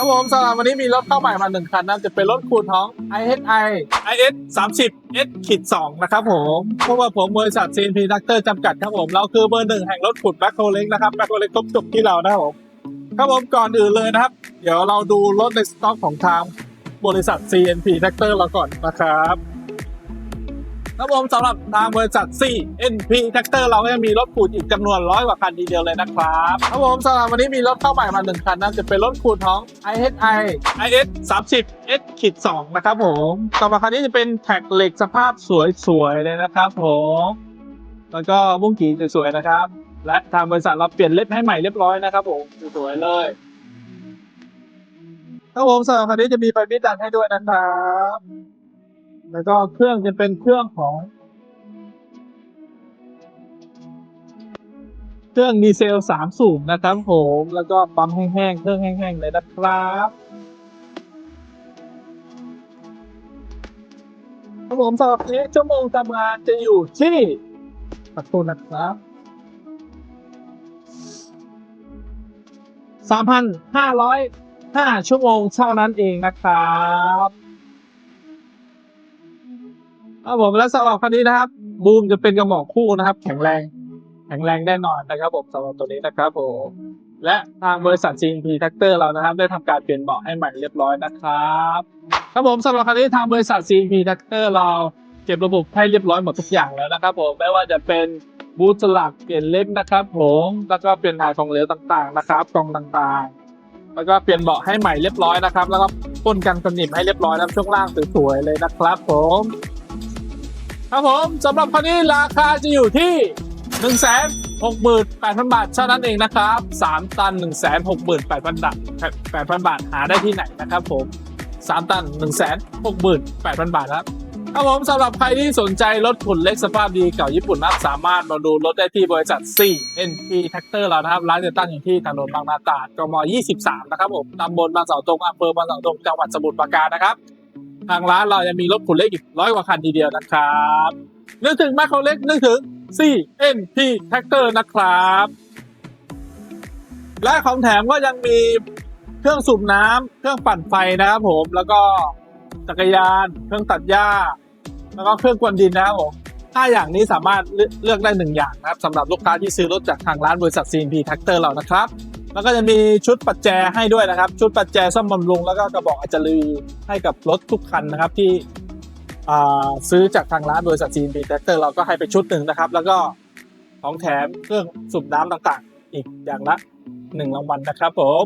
ครับผมสำหรับวันนี้มีรถเข้าใหม่มาหนึ่งคันนะจะเป็นรถคูณท้อง i h i IS 30 S ขีด2นะครับผมเพราะว่าผมบริษัท CNP Tractor จำกัดครับผม เราคือเบอร์หนึ่งแห่งรถขุดแบ็คโฮเล็กนะครับแบ็คโฮเล็กครบจบที่เรานะครับผมครับผมก่อนอื่นเลยนะครับ เดี๋ยวเราดูรถในสต็อกของทางบริษัท CNP Tractor เราก่อนนะครับ ครับผมสำหรับทางบริษัท CNP Tractor เราก็ยังมีรถขูดอีกจำนวนร้อยกว่าคันทีเดียวเลยนะครับครับผมสำหรับวันนี้มีรถเข้าใหม่มาหนึ่งคันนะจะเป็นรถขูดท้อง ISI IS 30 S ขีด2นะครับผมสำหรับคันนี้จะเป็นแท็กเหล็กสภาพสวยๆเลยนะครับผมแล้วก็บุ้งกีสวยๆนะครับ และทางบริษัทเราเปลี่ยนเล็บให้ใหม่เรียบร้อยนะครับผมสวยๆเลยครับผมสำหรับคันนี้จะมีไฟบิดดันให้ด้วยนะครับ แล้วก็เครื่องจะเป็นเครื่องของ เครื่องดีเซลสามสูบนะครับผมแล้วก็ปั๊มแห้งๆเครื่องแห้งๆเลยนะครับครับผมสำหรับนี้ชั่วโมงทำงานจะอยู่ที่ขอโทษนะครับสามพันห้าร้อยห้าชั่วโมงเท่านั้นเองนะครับ ครับผมและสำหรับคันนี้นะครับ บูมจะเป็นกระบอกคู่นะครับ แข็งแรง แข็งแรงแน่นอนนะครับ ผมสำหรับตัวนี้นะครับผมและทางบริษัท GMP Tractor เรานะครับ ได้ทำการเปลี่ยนเบาะให้ใหม่เรียบร้อยนะครับครับผมสำหรับคันนี้ทางบริษัท GMP Tractor เราเก็บระบบให้เรียบร้อยหมดทุกอย่างแล้วนะครับ ผมไม่ว่าจะเป็นบูทสลักเปลี่ยนเล็บนะครับ ผมแล้วก็เปลี่ยนถ่ายของเหลวต่างๆนะครับกล่องต่างๆ แล้วก็เปลี่ยนเบาะให้ใหม่เรียบร้อยนะครับ แล้วก็พ่นกันสนิมให้เรียบร้อยนะช่วงล่างสวยๆเลยนะครับ ผม ครับผมสำหรับคันนี้ราคาจะอยู่ที่ 1 6 8 0 0 0 บาทเท่านั้นเองนะครับ 3 ตัน 1 6 8 0 0 0 บาท8,000 บาทหาได้ที่ไหนนะครับผม 3 ตัน 1 6 8 0 0 0 บาทครับครับผมสำหรับใครที่สนใจรถขุนเล็กสภาพดีเก่าญี่ปุ่นนับสามารถมาดูรถได้ที่บริษัท 4NP Tractor เรานะครับ ร้านจะตั้งอยู่ที่ถนนบางนาตราดกม 23 นะครับผมตำบลบางเสาตรงอำเภอบางเสาตรงจังหวัดสมุทรปราการนะครับ ทางร้านเรายังมีรถขุนเล็กอีกร้อยกว่าคันทีเดียวนะครับนึกถึงมคโครเล็กนึกถึง CNP Tractor นะครับ และของแถมก็ยังมีเครื่องสูบน้ำเครื่องปั่นไฟนะครับผมแล้วก็จักรยาน เครื่องตัดหญ้า แล้วก็เครื่องกวนดินนะครับผมห้าอย่างนี้สามารถเลือกเลือกได้หนึ่งอย่างนะครับสำหรับลูกค้าที่ซื้อรถจากทางร้านบริษัท CNP Tractor เรานะครับ แล้วก็จะมีชุดปัจแจให้ด้วยนะครับ ชุดปัจแจซ่อมบำรุงแล้วก็กระบอกอัจฉรีให้กับรถทุกคันนะครับที่ซื้อจากทางร้านบริษัท CNP Tractor เราก็ให้ไปชุดหนึ่งนะครับ แล้วก็ของแถมเครื่องสูบน้ำต่างๆ อีกอย่างละหนึ่งรางวัลนะครับผม